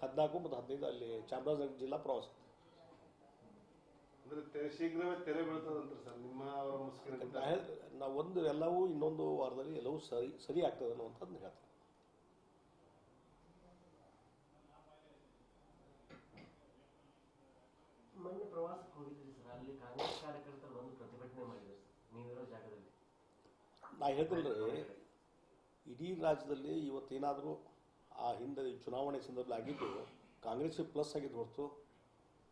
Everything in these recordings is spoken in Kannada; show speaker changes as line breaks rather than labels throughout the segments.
ಹದಿನಾಲ್ಕು ಮತ್ತು ಹದಿನೈದು ಅಲ್ಲಿ ಚಾಮರಾಜನಗರ ಜಿಲ್ಲಾ ಪ್ರವಾಸ.
ಶೀಘ್ರವೇ ತೆರೆ ಸರ್ ನಿಮ್ಮ
ನಾವು ಒಂದು ಎಲ್ಲವೂ ಇನ್ನೊಂದು ವಾರದಲ್ಲಿ ಎಲ್ಲವೂ ಸರಿ ಸರಿ ಆಗ್ತದೆ ಅನ್ನುವಂಥದ್ದು ಹೇಳ್ತಾರೆ
ಮೊನ್ನೆ ಪ್ರವಾಸಕ್ಕೆ ಹೋಗಿದ್ರಿ ಸರ್ ಅಲ್ಲಿ ಕಾಂಗ್ರೆಸ್ ಕಾರ್ಯಕರ್ತರು ಬಂದು ಪ್ರತಿಭಟನೆ ಮಾಡಿದ್ರು ಸರ್ ನೀವಿರೋ ಜಾಗದಲ್ಲಿ.
ನಾ ಹೇಳ್ತೀನಿ ಇಡೀ ರಾಜ್ಯದಲ್ಲಿ ಇವತ್ತೇನಾದರೂ ಆ ಹಿಂದೆ ಚುನಾವಣೆ ಸಂದರ್ಭದಲ್ಲಿ ಆಗಿದ್ದು ಕಾಂಗ್ರೆಸ್ ಪ್ಲಸ್ ಆಗಿದ್ದು ಹೊರತು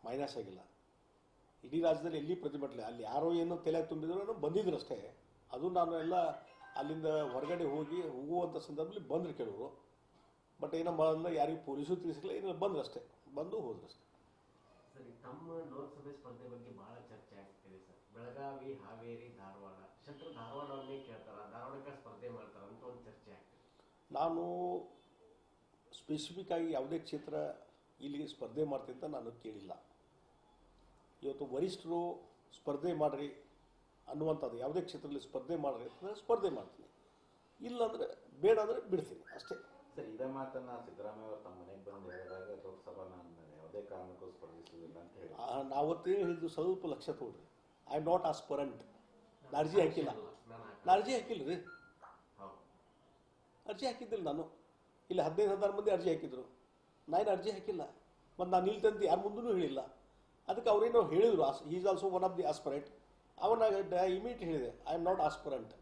ಮೈನಸ್ ಆಗಿಲ್ಲ. ಇಡೀ ರಾಜ್ಯದಲ್ಲಿ ಎಲ್ಲಿ ಪ್ರತಿಭಟನೆ ಅಲ್ಲಿ ಯಾರೋ ಏನೋ ತಲೆ ತುಂಬಿದ್ರು ಬಂದಿದ್ರು ಅಷ್ಟೇ. ಅದು ನಾನು ಎಲ್ಲ ಅಲ್ಲಿಂದ ಹೊರಗಡೆ ಹೋಗಿ ಹೋಗುವಂಥ ಸಂದರ್ಭದಲ್ಲಿ ಬಂದರು ಕೆಲವರು. ಬಟ್ ಏನೋ ಬಂದ ಯಾರಿಗೂ ಪೊಲೀಸರು ತಿಳಿಸಿಲ್ಲ ಏನೋ ಬಂದ್ರು ಅಷ್ಟೇ. ಬಂದು ಹೋದ್ರು ಅಷ್ಟೇ.
ಸರಿ ತಮ್ಮ ಲೋಕಸಭೆ ಸ್ಪರ್ಧೆ ಬಗ್ಗೆ ಬಹಳ ಚರ್ಚೆ ಆಗ್ತಿದೆ ಸರ್. ಬೆಳಗಾವಿ ಹಾವೇರಿ ಧಾರವಾಡ. ಶತ್ರು ಧಾರವಾಡವನ್ನೇ ಕೇಳ್ತಾರ? ಧಾರವಾಡಕ್ಕೆ ಸ್ಪರ್ಧೆ ಮಾಡ್ತಾರ ಅಂತ ಒಂದು ಚರ್ಚೆ ಆಗ್ತಿದೆ.
ನಾನು ಸ್ಪೆಸಿಫಿಕ್ ಆಗಿ ಯಾವುದೇ ಕ್ಷೇತ್ರ ಇಲ್ಲಿಗೆ ಸ್ಪರ್ಧೆ ಮಾಡ್ತೀನಿ ಅಂತ ನಾನು ಕೇಳಿಲ್ಲ. ಇವತ್ತು ವರಿಷ್ಠರು ಸ್ಪರ್ಧೆ ಮಾಡ್ರಿ ಅನ್ನುವಂಥದ್ದು ಯಾವುದೇ ಕ್ಷೇತ್ರದಲ್ಲಿ ಸ್ಪರ್ಧೆ ಮಾಡ್ರಿ ಅಂತಂದರೆ ಸ್ಪರ್ಧೆ ಮಾಡ್ತೀನಿ. ಇಲ್ಲಾಂದ್ರೆ ಬೇಡ ಅಂದರೆ ಬಿಡ್ತೀನಿ ಅಷ್ಟೇ.
ಸರ್ ಇದೇ ಮಾತನ್ನ ಸಿದ್ದರಾಮಯ್ಯ ಅವರು ತಮ್ಮ ಮನೆಗೆ ಬಂದು ಹೇಳಿದಾಗ ಲೋಕಸಭಾ ನಾನು ಯಾವುದೇ ಕಾರಣಕ್ಕೂ ಸ್ಪರ್ಧಿಸುವುದಿಲ್ಲ ಅಂತ ಹೇಳಿ
ನಾವತ್ತೇ ನಾವತ್ತೇನು ಹೇಳಿದ್ದು ಸ್ವಲ್ಪ ಲಕ್ಷ ತಗೊಳ್ರಿ. ಐ ಆಮ್ ನಾಟ್ ಆಸ್ಪರೆಂಟ್ ಅರ್ಜಿ ಹಾಕಿಲ್ಲ.
ನಾನು
ಅರ್ಜಿ ಹಾಕಿಲ್ಲ ರೀ.
ಹೌದು.
ಅರ್ಜಿ ಹಾಕಿದ್ದಿಲ್ಲ ನಾನು. ಇಲ್ಲಿ ಹದಿನೈದು ಹದಿನಾರು ಮಂದಿ ಅರ್ಜಿ ಹಾಕಿದ್ರು. ನಾನು ಅರ್ಜಿ ಹಾಕಿಲ್ಲ. ಮತ್ತು ನಾನು ನಿಲ್ತಂತ ಯಾರ ಮುಂದೂ ಹೇಳಿಲ್ಲ. ಅದಕ್ಕೆ ಅವರೇನೋ ಹೇಳಿದ್ರು as is also one of the aspirant ಅವನ ಇಮಿಡಿಯೇಟ್ ಹೇಳಿದೆ I am not aspirant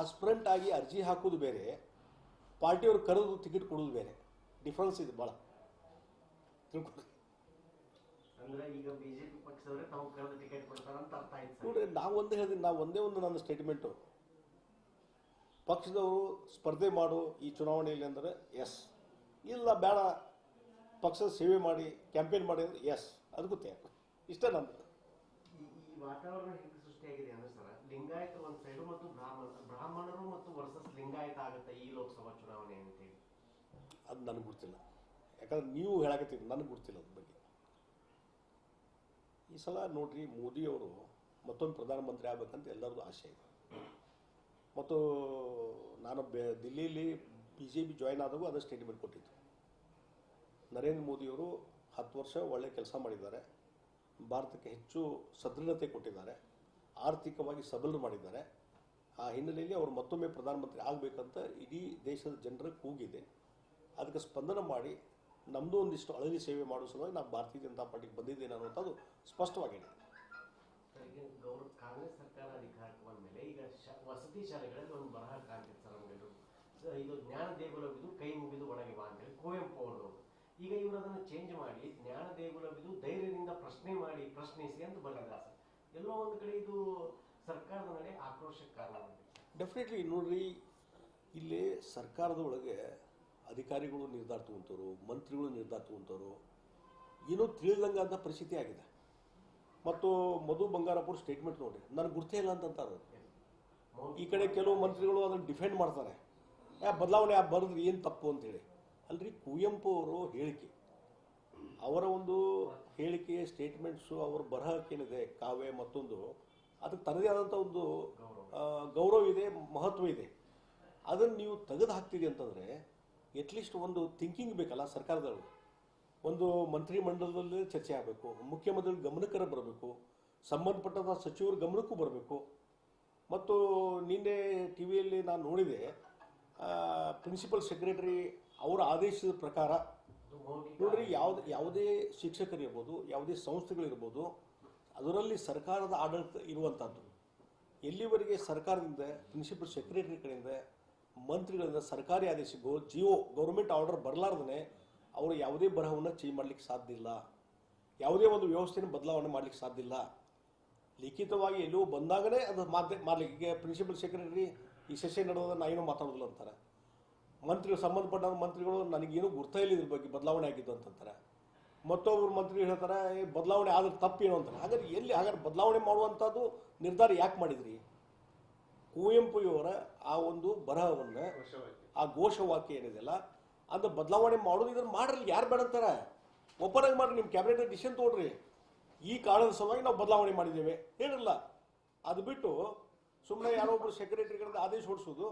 aspirant ಆಗಿ ಅರ್ಜಿ ಹಾಕೋದು ಬೇರೆ ಪಾರ್ಟಿಯವ್ರು ಕರೆದು ಟಿಕೆಟ್ ಕೊಡೋದು ಬೇರೆ. ಡಿಫ್ರೆನ್ಸ್ ಇದೆ ಭಾಳ ನೋಡ್ರಿ ನಾವು ಒಂದೇ ಹೇಳಿದ್ವಿ ನಾವು ಒಂದೇ ಒಂದು ನನ್ನ ಸ್ಟೇಟ್ಮೆಂಟು ಪಕ್ಷದವರು ಸ್ಪರ್ಧೆ ಮಾಡು ಈ ಚುನಾವಣೆಯಲ್ಲಿ ಅಂದರೆ ಎಸ್. ಇಲ್ಲ ಬೇಡ. ಪಕ್ಷದ ಸೇವೆ ಮಾಡಿ ಕ್ಯಾಂಪೇನ್ ಮಾಡಿ ಅಂದರೆ ಎಸ್. ಅದು ಗೊತ್ತೇ ಇಷ್ಟೇ ನಮ್ದು.
ಈ ಈ ವಾತಾವರಣ ಹೇಗೆ ಸೃಷ್ಟಿಯಾಗಿದೆ ಅಂದ್ರೆ ಸರ್ ಲಿಂಗಾಯತ ಒಂದು ಸೈಡು ಮತ್ತು ಬ್ರಾಹ್ಮಣ ಬ್ರಾಹ್ಮಣರು ಮತ್ತು ವರ್ಸಸ್ ಲಿಂಗಾಯತ ಆಗುತ್ತೆ ಈ ಲೋಕಸಭಾ ಚುನಾವಣೆ ಅಂತೇಳಿ.
ಅದು ನನಗೆ ಗೊತ್ತಿಲ್ಲ. ಯಾಕಂದ್ರೆ ನೀವು ಹೇಳಕತ್ತೀರಿ ನನಗೆ ಗೊತ್ತಿಲ್ಲ ಅದ್ರ ಬಗ್ಗೆ. ಈ ಸಲ ನೋಡ್ರಿ ಮೋದಿಯವರು ಮತ್ತೊಮ್ಮೆ ಪ್ರಧಾನಮಂತ್ರಿ ಆಗ್ಬೇಕಂತ ಎಲ್ಲರಿಗೂ ಆಸೆ ಇದೆ. ಮತ್ತು ನಾನು ಬೆ ದಿಲ್ಲಿಯಲ್ಲಿ ಬಿ ಜೆ ಪಿ ಜಾಯ್ನ್ ಆದಾಗೂ ಅದೇ ಸ್ಟೇಟ್ಮೆಂಟ್ ಕೊಟ್ಟಿದ್ದು. ನರೇಂದ್ರ ಮೋದಿಯವರು ಹತ್ತು ವರ್ಷ ಒಳ್ಳೆ ಕೆಲಸ ಮಾಡಿದ್ದಾರೆ. ಭಾರತಕ್ಕೆ ಹೆಚ್ಚು ಸದೃಢತೆ ಕೊಟ್ಟಿದ್ದಾರೆ. ಆರ್ಥಿಕವಾಗಿ ಸಬಲರು ಮಾಡಿದ್ದಾರೆ. ಆ ಹಿನ್ನೆಲೆಯಲ್ಲಿ ಅವರು ಮತ್ತೊಮ್ಮೆ ಪ್ರಧಾನಮಂತ್ರಿ ಆಗಬೇಕಂತ ಇಡೀ ದೇಶದ ಜನರ ಕೂಗಿದೆ. ಅದಕ್ಕೆ ಸ್ಪಂದನ ಮಾಡಿ ನಮ್ಮದು ಒಂದಿಷ್ಟು ಅಳಲಿ ಸೇವೆ ಮಾಡೋ ಸಲುವಾಗಿ ನಾನು ಭಾರತೀಯ ಜನತಾ ಪಾರ್ಟಿಗೆ ಬಂದಿದ್ದೇನೆ ಅನ್ನುವಂಥದ್ದು ಸ್ಪಷ್ಟವಾಗಿದೆ
ಸರ್, ಈಗ ಗೌರವ ಕಾಂಗ್ರೆಸ್ ಸರ್ಕಾರ ಅಧಿಕಾರಕ್ಕೆ ಬಂದ ಮೇಲೆ ಈಗ ಶ- ವಸತಿ ಶಾಲೆಗಳಲ್ಲಿ ಒಂದು ಬರಹ ಕಾಣ್ತಿತ್ತು ಸರ್ ಇದು. ಜ್ಞಾನ ದೇಗುಲವಿದು, ಕೈ ಮುಗಿದು ಒಣಗಿ ಬಾ ಅಂತೇಳಿ ಕುವೆಂಪು ಅವರು ಈಗ ಇವರು ಅದನ್ನು ಚೇಂಜ್ ಮಾಡಿ, ಜ್ಞಾನ ದೇಗುಲವಿದು ಧೈರ್ಯದಿಂದ ಪ್ರಶ್ನೆ ಮಾಡಿ, ಪ್ರಶ್ನಿಸಿ ಅಂತ ಬರೆದಿದ್ದಾರೆ ಎಲ್ಲೋ ಒಂದು ಕಡೆ ಇದು ಸರ್ಕಾರದ ನಡೆ ಆಕ್ರೋಶಕ್ಕೆ ಕಾರಣ
ಡೆಫಿನೆಟ್ಲಿ ನೋಡ್ರಿ, ಇಲ್ಲಿ ಸರ್ಕಾರದ ಒಳಗೆ ಅಧಿಕಾರಿಗಳು ನಿರ್ಧಾರ ತಗೊಂತವ್ರು, ಮಂತ್ರಿಗಳು ನಿರ್ಧಾರ ತಗೊಂತವ್ರು, ಏನೋ ತಿಳಿದಂಗಾದ ಪರಿಸ್ಥಿತಿ ಆಗಿದೆ. ಮತ್ತು ಮಧು ಬಂಗಾರಪುರ ಸ್ಟೇಟ್ಮೆಂಟ್ ನೋಡ್ರಿ, ನನಗೆ ಗುರ್ತೇ ಇಲ್ಲ ಅಂತಂತಾರೆ ಈ ಕಡೆ ಕೆಲವು ಮಂತ್ರಿಗಳು ಅದನ್ನು ಡಿಫೆಂಡ್ ಮಾಡ್ತಾರೆ. ಯಾ ಬದಲಾವಣೆ ಆ ಬರೆದ್ರಿ ಏನು ತಪ್ಪು ಅಂತೇಳಿ ಅಲ್ರಿ, ಕುವೆಂಪು ಅವರು ಹೇಳಿಕೆ. ಅವರ ಒಂದು ಹೇಳಿಕೆ ಸ್ಟೇಟ್ಮೆಂಟ್ಸು ಅವ್ರ ಬರಹಕ್ಕೇನಿದೆ, ಕಾವ್ಯ ಮತ್ತೊಂದು, ಅದಕ್ಕೆ ತನ್ನದೇ ಆದಂಥ ಒಂದು ಗೌರವ ಇದೆ, ಮಹತ್ವ ಇದೆ. ಅದನ್ನು ನೀವು ತೆಗೆದು ಹಾಕ್ತೀರಿ ಅಂತಂದರೆ ಎಟ್ಲೀಸ್ಟ್ ಒಂದು ಥಿಂಕಿಂಗ್ ಬೇಕಲ್ಲ ಸರ್ಕಾರದವರು ಒಂದು ಮಂತ್ರಿಮಂಡಲದಲ್ಲಿ ಚರ್ಚೆ ಆಗಬೇಕು ಮುಖ್ಯಮಂತ್ರಿ ಗಮನಕ್ಕರ ಬರಬೇಕು ಸಂಬಂಧಪಟ್ಟಂಥ ಸಚಿವರ ಗಮನಕ್ಕೂ ಬರಬೇಕು. ಮತ್ತು ನಿನ್ನೆ ಟಿ ವಿಯಲ್ಲಿ ನಾನು ನೋಡಿದೆ ಪ್ರಿನ್ಸಿಪಲ್ ಸೆಕ್ರೆಟರಿ ಅವರ ಆದೇಶದ ಪ್ರಕಾರ ನೋಡ್ರಿ, ಯಾವ್ದು, ಯಾವುದೇ ಶಿಕ್ಷಕರಿರ್ಬೋದು, ಯಾವುದೇ ಸಂಸ್ಥೆಗಳಿರ್ಬೋದು, ಅದರಲ್ಲಿ ಸರ್ಕಾರದ ಆಡಳಿತ ಇರುವಂಥದ್ದು ಎಲ್ಲಿವರೆಗೆ ಸರ್ಕಾರದಿಂದ, ಪ್ರಿನ್ಸಿಪಲ್ ಸೆಕ್ರೆಟರಿ ಕಡೆಯಿಂದ, ಮಂತ್ರಿಗಳಿಂದ ಸರ್ಕಾರಿ ಆದೇಶ ಗೋ ಗೌರ್ಮೆಂಟ್ ಆರ್ಡರ್ ಬರಲಾರ್ದೇ ಅವರು ಯಾವುದೇ ಬರಹವನ್ನು ಚೇಂಜ್ ಮಾಡಲಿಕ್ಕೆ ಸಾಧ್ಯ ಇಲ್ಲ. ಯಾವುದೇ ಒಂದು ವ್ಯವಸ್ಥೆಯನ್ನು ಬದಲಾವಣೆ ಮಾಡಲಿಕ್ಕೆ ಸಾಧ್ಯ ಇಲ್ಲ. ಲಿಖಿತವಾಗಿ ಎಲ್ಲೂ ಬಂದಾಗಲೇ ಅದು ಮಾತೆ ಮಾಡಲಿಕ್ಕೆ ಈಗ ಪ್ರಿನ್ಸಿಪಲ್ ಸೆಕ್ರೆಟರಿ ಈ ಸೆಷನ್ ನಾ ಏನೂ ಮಾತಾಡೋದಿಲ್ಲ ಅಂತಾರೆ. ಮಂತ್ರಿಗಳು ಸಂಬಂಧಪಟ್ಟ ಮಂತ್ರಿಗಳು ನನಗೇನು ಗುರ್ತಾ ಇಲ್ಲ ಇದ್ರ ಬಗ್ಗೆ ಬದಲಾವಣೆ ಆಗಿದ್ದು ಅಂತಂತಾರೆ. ಮತ್ತೊಬ್ಬರು ಮಂತ್ರಿ ಹೇಳ್ತಾರೆ "ಏ, ಬದಲಾವಣೆ ಆದ್ರೆ ತಪ್ಪೇನು ಅಂತಾರೆ. ಹಾಗಾದ್ರೆ ಎಲ್ಲಿ ಹಾಗಾದ್ರೆ ಬದಲಾವಣೆ ಮಾಡುವಂಥದ್ದು ನಿರ್ಧಾರ ಯಾಕೆ ಮಾಡಿದ್ರಿ? ಕುವೆಂಪುಯವರ ಆ ಒಂದು ಬರಹವನ್ನು ಆ ಘೋಷವಾಕ್ಯ ಏನಿದೆಯಲ್ಲ ಅದು ಬದಲಾವಣೆ ಮಾಡೋದು ಇದನ್ನು ಮಾಡ್ರಲ್ಲಿ ಯಾರು ಬೇಡ ಅಂತಾರೆ ಒಬ್ಬರಾಗಿ ಮಾಡ್ರಿ ನಿಮ್ಮ ಕ್ಯಾಬಿನೆಟ್ ಡಿಸಿಷನ್ ತೊಗೊಳ್ರಿ ಈ ಕಾರಣದ ಸಲುವಾಗಿ ನಾವು ಬದಲಾವಣೆ ಮಾಡಿದ್ದೇವೆ. ಹೇಳಿರಲ್ಲ ಅದು ಬಿಟ್ಟು ಸುಮ್ಮನೆ ಯಾರೋ ಒಬ್ಬರು ಸೆಕ್ರೆಟರಿಗಳಿಂದ ಆದೇಶ ಹೊಡಿಸೋದು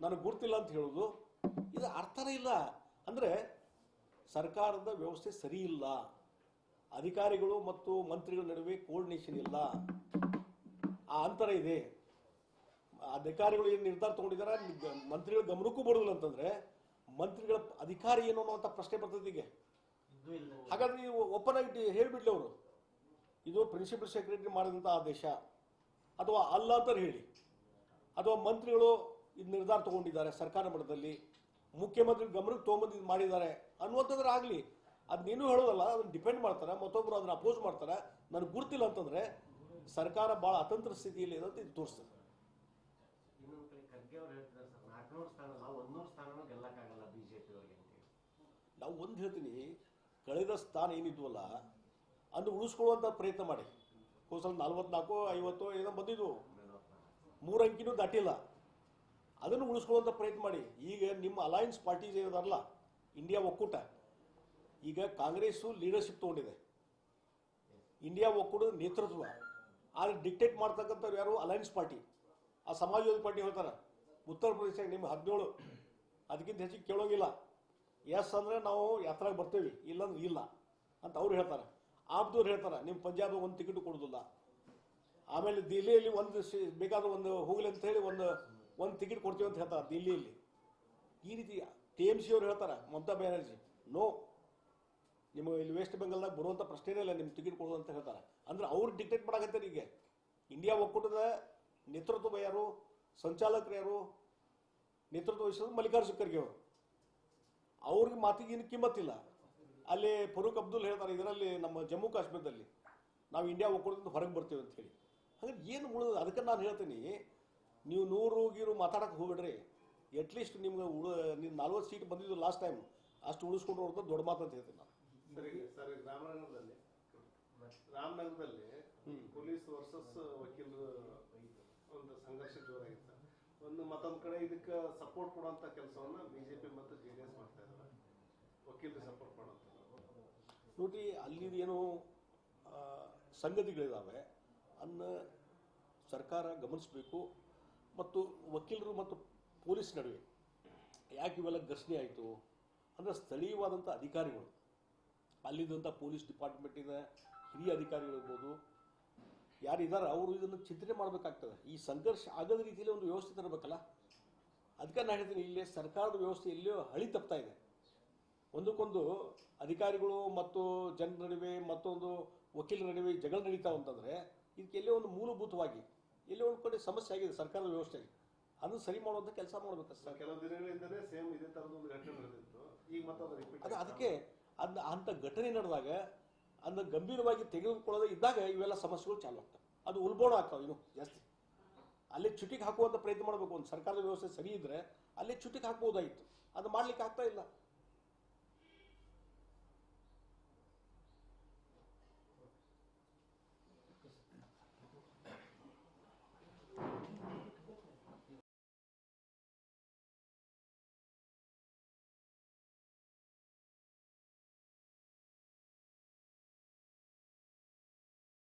ನನಗೆ ಗುರ್ತಿಲ್ಲ ಅಂತ ಹೇಳೋದು ಇದು ಅರ್ಥನೇ ಇಲ್ಲ. ಅಂದರೆ ಸರ್ಕಾರದ ವ್ಯವಸ್ಥೆ ಸರಿ ಇಲ್ಲ. ಅಧಿಕಾರಿಗಳು ಮತ್ತು ಮಂತ್ರಿಗಳ ನಡುವೆ ಕೋರ್ಡಿನೇಷನ್ ಇಲ್ಲ. ಆ ಅಂತರ ಇದೆ. ಅಧಿಕಾರಿಗಳು ಏನು ನಿರ್ಧಾರ ತಗೊಂಡಿದ್ದಾರೆ ಮಂತ್ರಿಗಳ ಗಮನಕ್ಕೂ ಬರೋದಿಲ್ಲ ಅಂತಂದ್ರೆ ಮಂತ್ರಿಗಳ ಅಧಿಕಾರಿ ಏನು ಅನ್ನುವಂಥ ಪ್ರಶ್ನೆ ಬರ್ತದೆ ಹಾಗಾದ್ರೆ ನೀವು ಓಪನ್ ಆಗಿ ಹೇಳಿಬಿಡ್ಲಿ ಅವರು. ಇದು ಪ್ರಿನ್ಸಿಪಲ್ ಸೆಕ್ರೆಟರಿ ಮಾಡಿದಂಥ ಆದೇಶ. ಅಥವಾ ಅಲ್ಲ ಅಂತ ಹೇಳಿ. ಅಥವಾ ಮಂತ್ರಿಗಳು ಇದು ನಿರ್ಧಾರ ತಗೊಂಡಿದ್ದಾರೆ ಸರ್ಕಾರ ಮಟ್ಟದಲ್ಲಿ. ಮುಖ್ಯಮಂತ್ರಿ ಗಮನಕ್ಕೆ ತೊಗೊಂಬಂದು ಇದು ಮಾಡಿದ್ದಾರೆ. ಅನ್ನುವಂಥದ್ರೆ ಆಗಲಿ. ಅದು ನೀನು ಹೇಳೋದಲ್ಲ ಅದನ್ನ ಡಿಪೆಂಡ್ ಮಾಡ್ತಾರೆ ಮತ್ತೊಬ್ಬರು ಅದನ್ನ ಅಪೋಸ್ ಮಾಡ್ತಾರೆ. ನನಗೆ ಗುರ್ತಿಲ್ಲ ಅಂತಂದ್ರೆ ಸರ್ಕಾರ ಭಾಳ ಅತಂತ್ರ ಸ್ಥಿತಿಯಲ್ಲಿ ಇದೆ ಅಂತ ಇದು ತೋರಿಸ್ತದೆ. ನಾವು ಒಂದು ಹೇಳ್ತೀನಿ ಕಳೆದ ಸ್ಥಾನ ಏನಿದ್ವಲ್ಲ ಅಂದು ಉಳಿಸ್ಕೊಳ್ಳುವಂಥ ಪ್ರಯತ್ನ ಮಾಡಿ. ಸಲ ನಲ್ವತ್ನಾಲ್ಕು, ಐವತ್ತು ಏನೋ ಬಂದಿದ್ವು ಮೂರು ಅಂಕಿನೂ ದಾಟಿಲ್ಲ. ಅದನ್ನು ಉಳಿಸ್ಕೊಳ್ಳುವಂಥ ಪ್ರಯತ್ನ ಮಾಡಿ. ಈಗ ನಿಮ್ಮ ಅಲಯನ್ಸ್ ಪಾರ್ಟೀಸ್ ಏನಿದಾರಲ್ಲ ಇಂಡಿಯಾ ಒಕ್ಕೂಟ, ಈಗ ಕಾಂಗ್ರೆಸ್ ಲೀಡರ್ಶಿಪ್ ತಗೊಂಡಿದೆ. ಇಂಡಿಯಾ ಒಕ್ಕೂಟದ ನೇತೃತ್ವ, ಆದರೆ ಡಿಕ್ಟೇಟ್ ಮಾಡ್ತಕ್ಕಂಥವ್ರು ಯಾರು? ಅಲಯನ್ಸ್ ಪಾರ್ಟಿ ಆ ಸಮಾಜವಾದಿ ಪಾರ್ಟಿ ಹೇಳ್ತಾರೆ. ಉತ್ತರ ಪ್ರದೇಶ ನಿಮ್ಮ ಹದಿನೇಳು. ಅದಕ್ಕಿಂತ ಹೆಚ್ಚಿಗೆ ಕೇಳೋಂಗಿಲ್ಲ. ಎಸ್ ಅಂದ್ರೆ ನಾವು ಯಾತ್ರಾಗೆ ಬರ್ತೇವೆ, ಇಲ್ಲಂದ್ರೆ ಇಲ್ಲ ಅಂತ ಅವ್ರು ಹೇಳ್ತಾರೆ. ಆಬ್ದವ್ರು ಹೇಳ್ತಾರೆ ನಿಮ್ಮ ಪಂಜಾಬ್ ಒಂದು ಟಿಕೆಟ್ ಕೊಡೋದಿಲ್ಲ. ಆಮೇಲೆ ದಿಲ್ಲಿಯಲ್ಲಿ ಒಂದು ಬೇಕಾದ್ರೆ ಒಂದು ಹೋಗ್ಲಿ ಅಂತ ಹೇಳಿ ಒಂದು ಒಂದು ಟಿಕೆಟ್ ಕೊಡ್ತೀವಿ ಅಂತ ಹೇಳ್ತಾರೆ ದಿಲ್ಲಿಯಲ್ಲಿ. ಈ ರೀತಿ ಟಿ ಎಂ ಸಿ ಅವ್ರು ಹೇಳ್ತಾರೆ, ಮಮತಾ ಬ್ಯಾನರ್ಜಿ, ನೋ, ನಿಮ್ಮ ಇಲ್ಲಿ ವೆಸ್ಟ್ ಬೆಂಗಾಲ್ದಾಗ ಬರುವಂಥ ಪ್ರಶ್ನೆನೇ ಇಲ್ಲ ನಿಮ್ಮ ಟಿಕೆಟ್ ಕೊಡೋದು ಅಂತ ಹೇಳ್ತಾರೆ. ಅಂದ್ರೆ ಅವ್ರು ಡಿಕ್ಟೇಟ್ ಮಾಡಕತ್ತಾರೆ ಈಗ. ಇಂಡಿಯಾ ಒಕ್ಕೂಟದ ನೇತೃತ್ವ ಯಾರು? ಸಂಚಾಲಕರು ಯಾರು? ನೇತೃತ್ವ ವಹಿಸೋದು ಮಲ್ಲಿಕಾರ್ಜುನ ಖರ್ಗೆ ಅವರು. ಅವ್ರಿಗೆ ಮಾತಿಗೆ ಏನು ಕಿಮ್ಮತ್ತಿಲ್ಲ. ಅಲ್ಲಿ ಫರೂಕ್ ಅಬ್ದುಲ್ ಹೇಳ್ತಾರೆ ಇದರಲ್ಲಿ ನಮ್ಮ ಜಮ್ಮು ಕಾಶ್ಮೀರದಲ್ಲಿ ನಾವು ಇಂಡಿಯಾ ಒಕ್ಕೂಟದಿಂದ ಹೊರಗೆ ಬರ್ತೀವಿ ಅಂತ ಹೇಳಿ. ಹಾಗಾದ್ರೆ ಏನು ಉಳಿದ ಅದಕ್ಕೆ ನಾನು ಹೇಳ್ತೀನಿ ನೀವು ನೂರು ಗೀರು ಮಾತಾಡಕ್ಕೆ ಹೋಗ್ಬೇಡ್ರಿ. ಅಟ್ಲೀಸ್ಟ್ ನಿಮ್ಗೆ ಉಳ ನೀವು ನಲ್ವತ್ತು ಸೀಟ್ ಬಂದಿದ್ದು ಲಾಸ್ಟ್ ಟೈಮ್ ಅಷ್ಟು ಉಳಿಸ್ಕೊಂಡು ಹೊರತು ದೊಡ್ಡ ಮಾತು ಅಂತ ಹೇಳ್ತೀನಿ ನಾನು.
ಸರಿ ಸರ್ ರಾಮನಗರದಲ್ಲಿ ರಾಮನಗರದಲ್ಲಿ ಪೊಲೀಸ್ ವರ್ಸಸ್ ವಕೀಲರು ಒಂದು ಸಂಘರ್ಷ ಜೋರಾಗಿತ್ತು. ಒಂದು ಮತ್ತೊಂದು ಕಡೆ ಇದಕ್ಕೆ ಸಪೋರ್ಟ್ ಕೊಡುವಂತ ಕೆಲಸವನ್ನ ಬಿಜೆಪಿ ಮತ್ತು ಜೆ ಡಿ ಎಸ್ ಮಾಡ್ತಾ ಇದ್ದಾರೆ ವಕೀಲರಿಗೆ ಸಪೋರ್ಟ್ ಮಾಡುವಂಥದ್ದು
ನೋಡಿ ಅಲ್ಲಿ ಏನು ಆ, ಸಂಗತಿಗಳಿದ್ದಾವೆ ಅನ್ನ ಸರ್ಕಾರ ಗಮನಿಸಬೇಕು. ಮತ್ತು ವಕೀಲರು ಮತ್ತು ಪೊಲೀಸ್ ನಡುವೆ ಯಾಕೆ ಇವೆಲ್ಲ ಘರ್ಷಣೆ ಆಯಿತು? ಅಂದರೆ ಸ್ಥಳೀಯವಾದಂಥ ಅಧಿಕಾರಿಗಳು ಅಲ್ಲಿದ್ದಂಥ ಪೊಲೀಸ್ ಡಿಪಾರ್ಟ್ಮೆಂಟಿನ ಹಿರಿಯ ಅಧಿಕಾರಿಗಳಿರ್ಬೋದು ಯಾರಿದ್ದಾರೆ ಅವರು ಇದನ್ನು ಚಿಂತನೆ ಮಾಡಬೇಕಾಗ್ತದೆ. ಈ ಸಂಘರ್ಷ ಆಗದ ರೀತಿಯಲ್ಲಿ ಒಂದು ವ್ಯವಸ್ಥೆ ತರಬೇಕಲ್ಲ? ಅದಕ್ಕೆ ನಾನು ಹೇಳ್ತೀನಿ ಇಲ್ಲಿ ಸರ್ಕಾರದ ವ್ಯವಸ್ಥೆ ಎಲ್ಲಿಯೋ ಹಳಿ ತಪ್ತಾ ಇದೆ. ಒಂದಕ್ಕೊಂದು ಅಧಿಕಾರಿಗಳು ಮತ್ತು ಜನರ ನಡುವೆ ಮತ್ತೊಂದು ವಕೀಲರ ನಡುವೆ ಜಗಳ ನಡೀತಾವ ಅಂತಂದ್ರೆ ಇದಕ್ಕೆ ಎಲ್ಲೋ ಒಂದು ಮೂಲಭೂತವಾಗಿ ಎಲ್ಲೋ ಒಂದು ಕಡೆ ಸಮಸ್ಯೆ ಆಗಿದೆ ಸರ್ಕಾರದ ವ್ಯವಸ್ಥೆ ಅದನ್ನು ಸರಿ ಮಾಡುವಂಥ ಕೆಲಸ ಮಾಡಬೇಕು ಸರ್
ಕೆಲವು ದಿನಗಳಿಂದಲೇ ಸೇಮ್ ಇದೇ ಒಂದು ಘಟನೆ ನಡೆದಿತ್ತು. ಈಗ
ಅದು ಅದಕ್ಕೆ ಅದ್ ಅಂಥ ಘಟನೆ ನಡೆದಾಗ ಅದನ್ನ ಗಂಭೀರವಾಗಿ ತೆಗೆದುಕೊಳ್ಳದೆ ಇದ್ದಾಗ ಇವೆಲ್ಲ ಸಮಸ್ಯೆಗಳು ಚಾಲು ಆಗ್ತವೆ. ಅದು ಉಲ್ಬೋಣ ಆಗ್ತಾವೆ ಇನ್ನು ಜಾಸ್ತಿ. ಅಲ್ಲಿ ಚುಟಿಗೆ ಹಾಕುವಂಥ ಪ್ರಯತ್ನ ಮಾಡಬೇಕು. ಒಂದು ಸರ್ಕಾರದ ವ್ಯವಸ್ಥೆ ಸರಿ ಇದ್ರೆ ಅಲ್ಲಿ ಚುಟಿಗೆ ಹಾಕ್ಬೋದಾಗಿತ್ತು ಅದು ಮಾಡ್ಲಿಕ್ಕೆ ಆಗ್ತಾ ಇಲ್ಲ.